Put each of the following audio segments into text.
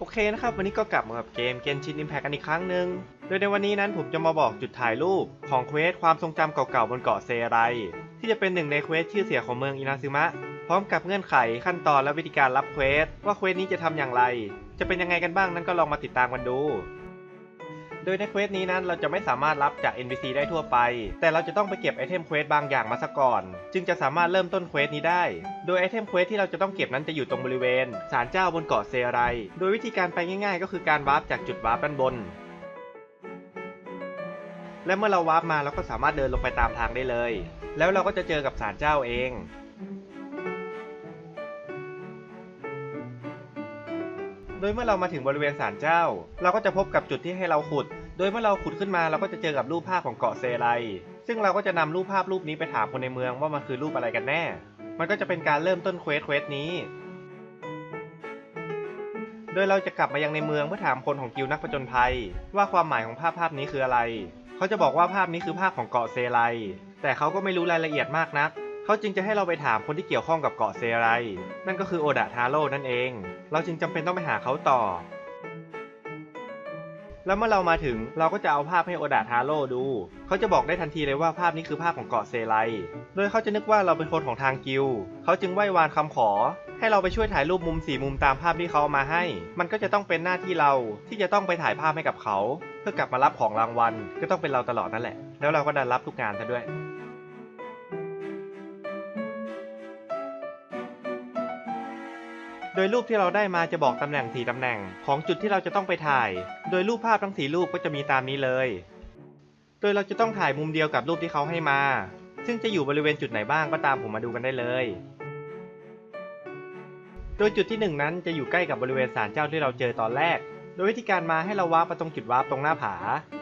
โอเคนะครับ วันนี้ก็กลับมากับเกมเกนชินอิมแพคกันอีกครั้งหนึ่งโดยในวันนี้นั้นผมจะมาบอกจุดถ่ายรูปของเควสความทรงจำเก่าๆบนเกาะเซไร ที่จะเป็นหนึ่งในเควสชื่อเสียของเมืองอินาซึมะ พร้อมกับเงื่อนไขขั้นตอนและวิธีการรับเควสว่าเควสนี้จะทำอย่างไร จะเป็นยังไงกันบ้างนั้นก็ลองมาติดตามกันดู โดยในเควสนี้นั้นเราจะไม่สามารถรับจาก NPC ได้ทั่วไป แต่เราจะต้องไปเก็บไอเทมเควสบางอย่างมาซะก่อน จึงจะสามารถเริ่มต้นเควสนี้ได้ โดยไอเทมเควสที่เราจะต้องเก็บนั้นจะอยู่ตรงบริเวณศาลเจ้าบนเกาะเซไร โดยวิธีการไปง่าย ๆ ก็คือการวาร์ปจากจุดวาร์ปด้านบน และเมื่อเราวาร์ปมาเราก็สามารถเดินลงไปตามทางได้เลย แล้วเราก็จะเจอกับศาลเจ้าเอง โดยเมื่อเรามาถึงบริเวณศาลเจ้า เราก็จะพบกับจุดที่ให้เราขุด โดยเมื่อเราขุดขึ้นมาเราก็จะเจอกับรูปภาพของเกาะเซไรซึ่งเราก็จะนำรูปภาพรูปนี้ไปถามคนในเมืองว่ามันคือรูปอะไรกันแน่ มันก็จะเป็นการเริ่มต้นเควสเควสนี้ โดยเราจะกลับมายังในเมืองเพื่อถามคนของกิลนักผจญภัย ว่าความหมายของภาพภาพนี้คืออะไร เขาจะบอกว่าภาพนี้คือภาพของเกาะเซไรแต่เขาก็ไม่รู้รายละเอียดมากนัก เขาจึงจะให้เราไปถามคนที่เกี่ยวข้องกับเกาะเซไร นั่นก็คือโอดะทาโร่นั่นเอง เราจึงจำเป็นต้องไปหาเขาต่อ แล้วเมื่อเรามาถึงเราก็จะเอาภาพให้โอดะทาโร่ดู เขาจะบอกได้ทันทีเลยว่าภาพนี้คือภาพของเกาะเซไร โดยเขาจะนึกว่าเราเป็นคนของทางกิลเขาจึงไหว้วานคำขอ ให้เราไปช่วยถ่ายรูปมุมสี่มุมตามภาพที่เขาเอามาให้ มันก็จะต้องเป็นหน้าที่เราที่จะต้องไปถ่ายภาพให้กับเขา เพื่อกลับมารับของรางวัล ก็ต้องเป็นเราตลอดนั่นแหละ แล้วเราก็ดันรับทุกงานซะด้วย ดยรูปที่เราได้มาจะบอกตำแหน่งสีตำแหน่งของจุดที่เราจะต้องไปถ่าย โดยรูปภาพทั้งสี่รูปก็จะมีตามนี้เลย โดยเราจะต้องถ่ายมุมเดียวกับรูปที่เขาให้มา ซึ่งจะอยู่บริเวณจุดไหนบ้างก็ตามผมมาดูกันได้เลย โดยจุดที่หนึ่งนั้นจะอยู่ใกล้กับบริเวณศาลเจ้าที่เราเจอตอนแรก โดยวิธีการมาให้เราวาร์ปตรงจุดวาร์ปตรงหน้าผา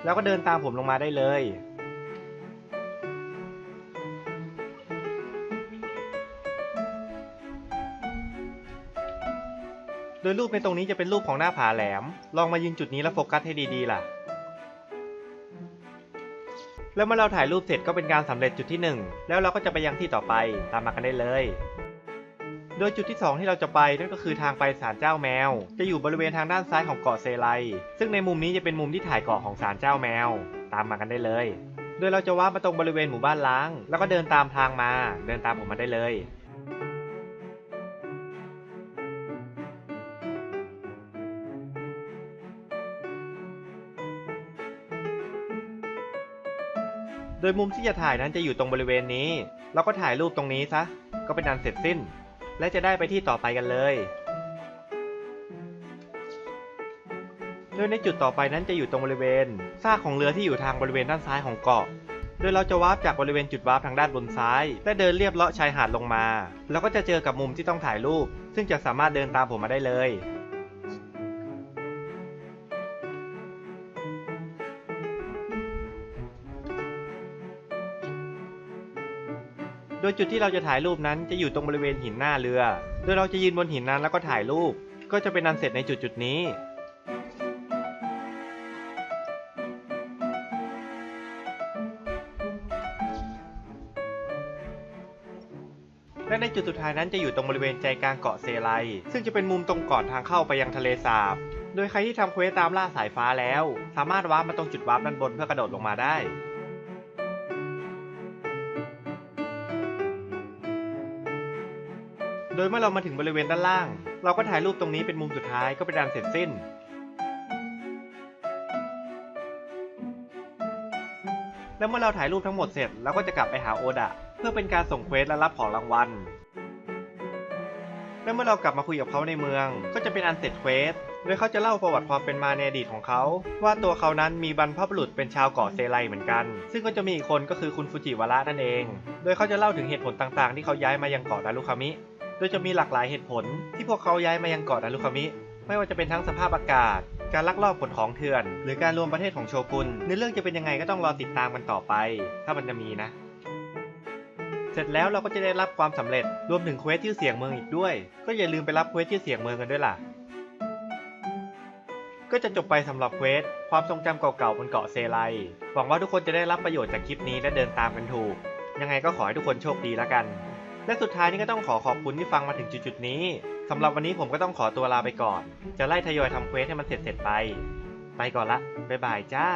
แล้วก็เดินตามผมลงมาได้เลย ดยรูปในตรงนี้จะเป็นรูปของหน้าผาแหลม ลองมายืนจุดนี้แล้วโฟกัสให้ดีๆล่ะ แล้วเมื่อเราถ่ายรูปเสร็จก็เป็นการสำเร็จจุดที่ 1 แล้วเราก็จะไปยังที่ต่อไปตามมากันได้เลย โดยจุดที่ 2 ที่เราจะไปนั่นก็คือทางไปศาลเจ้าแมว จะอยู่บริเวณทางด้านซ้ายของเกาะเซไล ซึ่งในมุมนี้จะเป็นมุมที่ถ่ายเกาะของศาลเจ้าแมว ตามมากันได้เลย โดยเราจะว่ามาตรงบริเวณหมู่บ้านล้าง แล้วก็เดินตามทางมา เดินตามผมมาได้เลย โดยมุมที่จะถ่ายนั้นจะอยู่ตรงบริเวณนี้ เราก็ถ่ายรูปตรงนี้ซะ ก็เป็นอันเสร็จสิ้น และจะได้ไปที่ต่อไปกันเลย โดยในจุดต่อไปนั้นจะอยู่ตรงบริเวณซากของเรือที่อยู่ทางบริเวณด้านซ้ายของเกาะ โดยเราจะวาร์ปจากบริเวณจุดวาร์ปทางด้านบนซ้าย และเดินเรียบเลาะชายหาดลงมา แล้วก็จะเจอกับมุมที่ต้องถ่ายรูป ซึ่งจะสามารถเดินตามผมมาได้เลย โดยจุดที่เราจะถ่ายรูปนั้นจะอยู่ตรงบริเวณหินหน้าเรือ โดยเราจะยืนบนหินนั้นแล้วก็ถ่ายรูป ก็จะเป็นอันเสร็จในจุดจุดนี้ และในจุดสุดท้ายนั้นจะอยู่ตรงบริเวณใจกลางเกาะเซไล ซึ่งจะเป็นมุมตรงก่อนทางเข้าไปยังทะเลสาบ โดยใครที่ทำเควสตามล่าสายฟ้าแล้ว สามารถวาร์ปมาตรงจุดวาร์ปด้านบนเพื่อกระโดดลงมาได้ โดยเมื่อเรามาถึงบริเวณด้านล่าง เราก็ถ่ายรูปตรงนี้เป็นมุมสุดท้ายก็เป็นอันเสร็จสิ้น แล้วเมื่อเราถ่ายรูปทั้งหมดเสร็จเราก็จะกลับไปหาโอดะ เพื่อเป็นการส่งเควสและรับของรางวัล และเมื่อเรากลับมาคุยกับเขาในเมือง ก็จะเป็นอันเสร็จเควสโดยเขาจะเล่าประวัติความเป็นมาในอดีตของเขา ว่าตัวเขานั้นมีบรรพบุรุษเป็นชาวเกาะเซไลเหมือนกัน ซึ่งก็จะมีอีกคนก็คือคุณฟูจิวาระนั่นเอง โดยเขาจะเล่าถึงเหตุผลต่างๆ ที่เขาย้ายมายังเกาะดารุคามิ โดยจะมีหลากหลายเหตุผลที่พวกเขาย้ายมายังเกาะดารุคามิ ไม่ว่าจะเป็นทั้งสภาพอากาศ การลักลอบขนของเถื่อน หรือการรวมประเทศของโชกุนในเรื่องจะเป็นยังไงก็ต้องรอติดตามกันต่อไป ถ้ามันจะมีนะ เสร็จแล้วเราก็จะได้รับความสำเร็จรวมถึงเควสชื่อเสียงเมืองอีกด้วย ก็อย่าลืมไปรับเควสชื่อเสียงเมืองกันด้วยล่ะก็จะจบไปสำหรับเควสความทรงจำเก่าๆบนเกาะเซไลหวังว่าทุกคนจะได้รับประโยชน์จากคลิปนี้และเดินตามกันถูก ยังไงก็ขอให้ทุกคนโชคดีแล้วกัน และสุดท้ายนี่ก็ต้องขอขอบคุณที่ฟังมาถึงจุดๆนี้สำหรับวันนี้ผมก็ต้องขอตัวลาไปก่อน จะไล่ทยอยทำเควสให้มันเสร็จๆไป ไปก่อนละบ๊ายบายจ้า